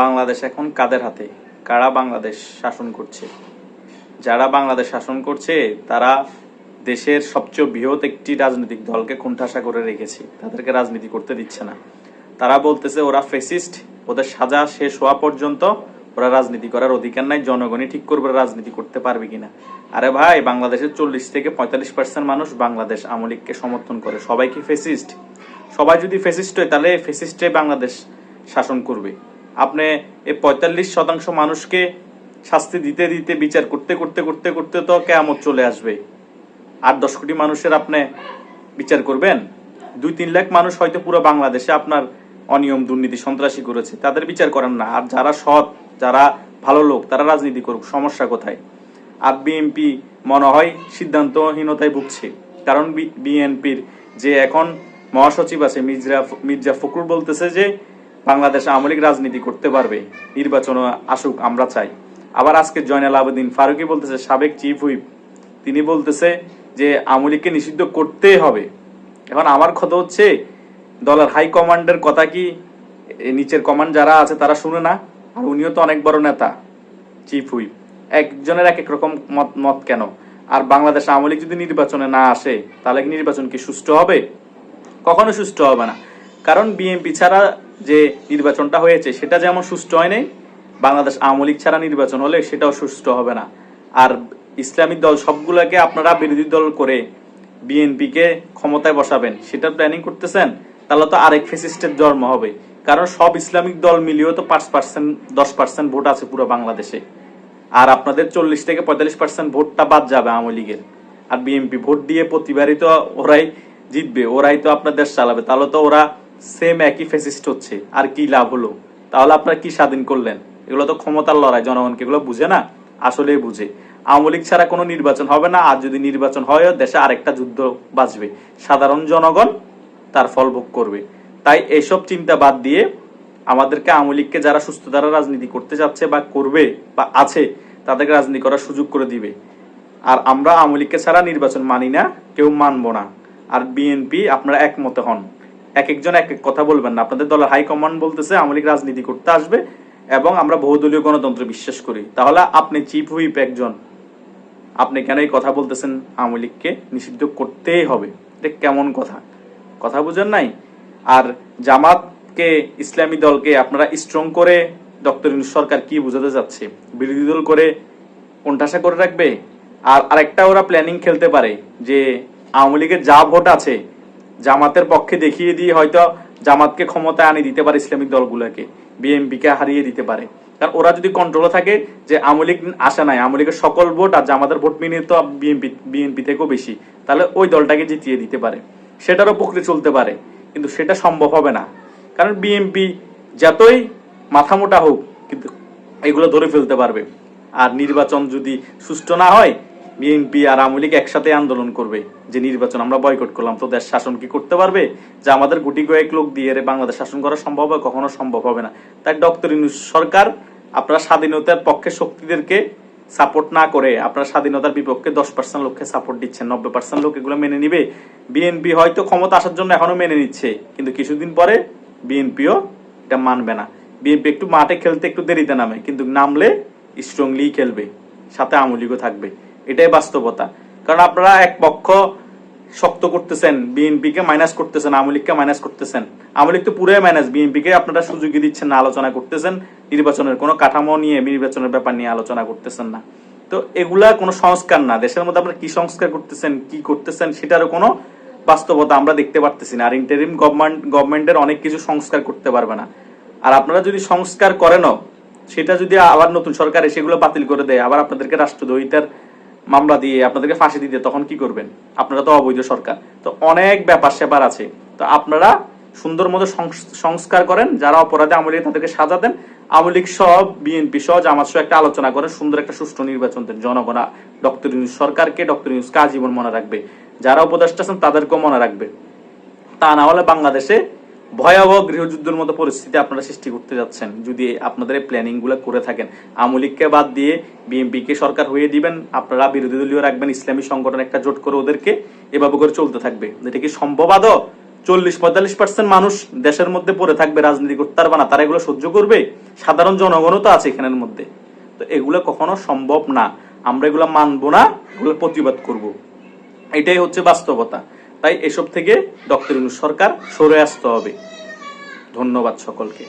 বাংলাদেশ এখন কাদের হাতে? কারা বাংলাদেশ শাসন করছে? যারা বাংলাদেশ শাসন করছে, তারা দেশের সবচেয়ে বৃহৎ একটি রাজনৈতিক দলকে কোণঠাসা করে রেখেছে। তাদেরকে রাজনীতি করতে দিচ্ছে না। তারা বলতেছে, ওরা ফেসিস্ট ওদের সাজা শেষ হওয়া পর্যন্ত ওরা রাজনীতি করার অধিকার নাই, জনগণই ঠিক করবে রাজনীতি করতে পারবে কিনা? আরে ভাই, বাংলাদেশের চল্লিশ থেকে পঁয়তাল্লিশ পার্সেন্ট মানুষ বাংলাদেশ আমলিককে সমর্থন করে। সবাই কি ফেসিস্ট সবাই যদি ফেসিস্ট হয়, তাহলে ফেসিস্টে বাংলাদেশ শাসন করবে। আপনি এই পঁয়তাল্লিশ শতাংশ মানুষকে শাস্তি দিতে দিতে বিচার করতে করতে করতে করতে তো কেমন চলে আসবে। আট, দশ কোটি মানুষের আপনি বিচার করবেন? দুই, তিন লাখ মানুষ হয়তো পুরো বাংলাদেশে আপনার অনিয়ম, দুর্নীতি, সন্ত্রাসী করেছে, তাদের বিচার করেন না। আর যারা সৎ, যারা ভালো লোক, তারা রাজনীতি করুক, সমস্যা কোথায়? আর বিএনপি মনে হয় সিদ্ধান্তহীনতায় ভুগছে। কারণ বিএনপির যে এখন মহাসচিব আছে, মির্জা মির্জা ফখরুল বলতেছে যে বাংলাদেশ আওয়ামী রাজনীতি করতে পারবে নির্বাচন আসুক, আমরা চাই। আবার আজকে জয়নাল আবেদিন ফারুকি বলতেছে, সাবেক চিফ হুইপ তিনি বলতেছে যে আওয়ামী লীগকে নিষিদ্ধ করতেই হবে। এখন আমার কথা হচ্ছে, দলের হাই কমান্ডের কথা কি নিচের কমান্ড যারা আছে তারা শুনে না? আর উনিও তো অনেক বড় নেতা চিফ হুইপ একজনের এক এক রকম মত মত কেন? আর বাংলাদেশ আওয়ামী লীগ যদি নির্বাচনে না আসে, তাহলে কি নির্বাচন কি সুষ্ঠু হবে? কখনো সুষ্ঠু হবে না। কারণ বিএনপি ছাড়া যে নির্বাচনটা হয়েছে, সেটা যেমন সুষ্ঠু হয় নাই বাংলাদেশ আওয়ামী লীগ ছাড়া নির্বাচন হলে সেটাও সুষ্ঠু হবে না। আর ইসলামিক দল সবগুলোকে আপনারা বিরোধী দল করে বিএনপিকে ক্ষমতায় বসাবেন, সেটা প্ল্যানিং করতেছেন, তাহলে তো আরেক ফেসিস্টের জন্ম হবে। কারণ সব ইসলামিক দল মিলিয়েও তো পাঁচ পার্সেন্ট দশ পার্সেন্ট ভোট আছে পুরো বাংলাদেশে। আর আপনাদের চল্লিশ থেকে পঁয়তাল্লিশ পার্সেন্ট ভোটটা বাদ যাবে আওয়ামী লীগের। আর বিএনপি ভোট দিয়ে প্রতিবারই তো ওরাই জিতবে, ওরাই তো আপনার দেশ চালাবে, তাহলে তো ওরা সেম একই ফেসিস্ট হচ্ছে। আর কি লাভ হলো? তাহলে আপনারা কি স্বাধীন করলেন? এগুলো তো ক্ষমতার লড়াই, জনগণকে এগুলো বুঝে না? আসলেই বুঝে। আওয়ামী ছাড়া কোনো নির্বাচন হবে না। আর যদি নির্বাচন হয়, দেশে আরেকটা যুদ্ধ বাঁচবে। সাধারণ জনগণ তার ফল ভোগ করবে। তাই এইসব চিন্তা বাদ দিয়ে আমাদেরকে আওয়ামী লীগকে যারা সুস্থ দ্বারা রাজনীতি করতে যাচ্ছে বা করবে বা আছে, তাদেরকে রাজনীতি করার সুযোগ করে দিবে। আর আমরা আওয়ামী লীগকে ছাড়া নির্বাচন মানি না, কেউ মানবো না। আর বিএনপি, আপনারা একমতে হন। এক একজন এক এক কথা বলবেন না। আপনাদের দলের হাইকমান্ড বলতেছে, আওয়ামী লীগ রাজনীতি করতে আসবে এবং আমরা বহুদলীয় গণতন্ত্র বিশ্বাস করি। তাহলে আপনি চিফ হুইপ একজন। আপনি কেন এই কথা বলতেছেন আওয়ামী লীগকে? নিষিদ্ধ করতেই হবে। এটা কেমন কথা? কথা বুঝেন নাই? আর জামাতকে, ইসলামী দলকে আপনারা স্ট্রং করে ডক্টর সরকার কি বোঝাতে যাচ্ছে? বিরোধী দল করে কোণঠাসা করে রাখবে? আর আরেকটা ওরা প্ল্যানিং খেলতে পারে যে আওয়ামী লীগের যা ভোট আছে জামাতের পক্ষে দেখিয়ে দিয়ে হয়তো জামাতকে ক্ষমতায় আনি দিতে পারে ইসলামিক দলগুলোকে, বিএনপিকে হারিয়ে দিতে পারে। কারণ ওরা যদি কন্ট্রোলে থাকে যে আওয়ামী লীগ আসে নাই, আওয়ামী লীগের সকল ভোট আর জামাতের ভোট মিলিয়ে তো বিএনপি বিএনপি থেকেও বেশি, তাহলে ওই দলটাকে জিতিয়ে দিতে পারে। সেটারও প্রক্রিয়া চলতে পারে, কিন্তু সেটা সম্ভব হবে না। কারণ বিএনপি যতই মাথা মোটা হোক, কিন্তু এগুলো ধরে ফেলতে পারবে। আর নির্বাচন যদি সুষ্ঠু না হয় বিএনপি আর আওয়ামী লীগ একসাথে আন্দোলন করবে, যে নির্বাচন আমরা বয়কট করলাম, তো দেশ শাসন কি করতে পারবে? যে আমাদের গুটি কয়েক লোক দিয়ে বাংলাদেশ শাসন করা সম্ভব হয়, কখনো সম্ভব হবে না। তাই ডক্টর ইউনূস সরকার আপনারা স্বাধীনতার পক্ষে শক্তিদেরকে সাপোর্ট না করে, আপনারা স্বাধীনতার বিপক্ষে দশ পার্সেন্ট লোককে সাপোর্ট দিচ্ছেন, নব্বই পার্সেন্ট লোক এগুলো মেনে নিবে। বিএনপি হয়তো ক্ষমতা আসার জন্য এখনও মেনে নিচ্ছে, কিন্তু কিছুদিন পরে বিএনপিও এটা মানবে না। বিএনপি একটু মাঠে খেলতে একটু দেরিতে নামে, কিন্তু নামলে স্ট্রংলি খেলবে, সাথে আওয়ামী লীগও থাকবে। এটাই বাস্তবতা। কারণ আপনারা এক পক্ষ শক্ত করতেছেন বিএনপি কে মাইনাস করতেছেন, আওয়ামী লীগকে মাইনাস করতেছেন। আওয়ামী লীগ তো পুরোই মাইনাস বিএনপি কে আপনারা সুযোগই দিচ্ছেন না, আলোচনা করতেছেন। নির্বাচনের কোনো কাঠামো নিয়ে, নির্বাচনের ব্যাপার নিয়ে আলোচনা করতেছেন না। তো এগুলা কোনো সংস্কার না। দেশের মধ্যে আপনারা কি সংস্কার করতেছেন, কি করতেছেন, সেটারও কোনো বাস্তবতা আমরা দেখতে পারতেছি না। আর ইন্টারিম গভর্নমেন্ট গভর্নমেন্টের অনেক কিছু সংস্কার করতে পারবে না। আর আপনারা যদি সংস্কার করেনও, সেটা যদি আবার নতুন সরকার সেগুলো বাতিল করে দেয়, আবার আপনাদেরকে রাষ্ট্রদ্রোহিতার মামলা দিয়ে আপনাদেরকে ফাঁসি দিতে, তখন কি করবেন? আপনারা তো অবৈধ সরকার। তো অনেক ব্যাপার স্যাপার আছে। তো আপনারা সুন্দর মতো সংস- সংস্কার করেন, যারা অপরাধে আওয়ামী লীগ তাদেরকে সাজা দেন। আওয়ামী লীগ সব, বিএনপি সহ, জামাত সহ একটা আলোচনা করেন সুন্দর একটা সুষ্ঠু নির্বাচন দেন। জনগণ ডক্টর ইউনুস সরকারকে ডক্টর ইউনুসকে আজীবন মনে রাখবে। যারা উপদেষ্টা আছেন, তাদেরকেও মনে রাখবে। তা না হলে বাংলাদেশে ভয়াবহ গৃহযুদ্ধের মতো পরিস্থিতি আপনারা সৃষ্টি করতে যাচ্ছেন, যদি আপনাদের এই প্ল্যানিংগুলো করে থাকেন। আমলিককে বাদ দিয়ে বিএনপিকে সরকার হয়ে দিবেন, আপনারা বিরোধী দলীয় রাখবেন, ইসলামী সংগঠন একটা জোট করে ওদেরকে এভাবে করে চলতে থাকবে। এটা কি সম্ভব আদ? চল্লিশ পঁয়তাল্লিশ পার্সেন্ট মানুষ দেশের মধ্যে পড়ে থাকবে রাজনীতি করতে পারবে না তারা এগুলো সহ্য করবে? সাধারণ জনগণও তো আছে এখানের মধ্যে। তো এগুলো কখনো সম্ভব না। আমরা এগুলো মানবো না, এগুলো প্রতিবাদ করব। এটাই হচ্ছে বাস্তবতা। তাই এসব থেকে ডক্টর সরকার সরে আসতে হবে। ধন্যবাদ সকলকে।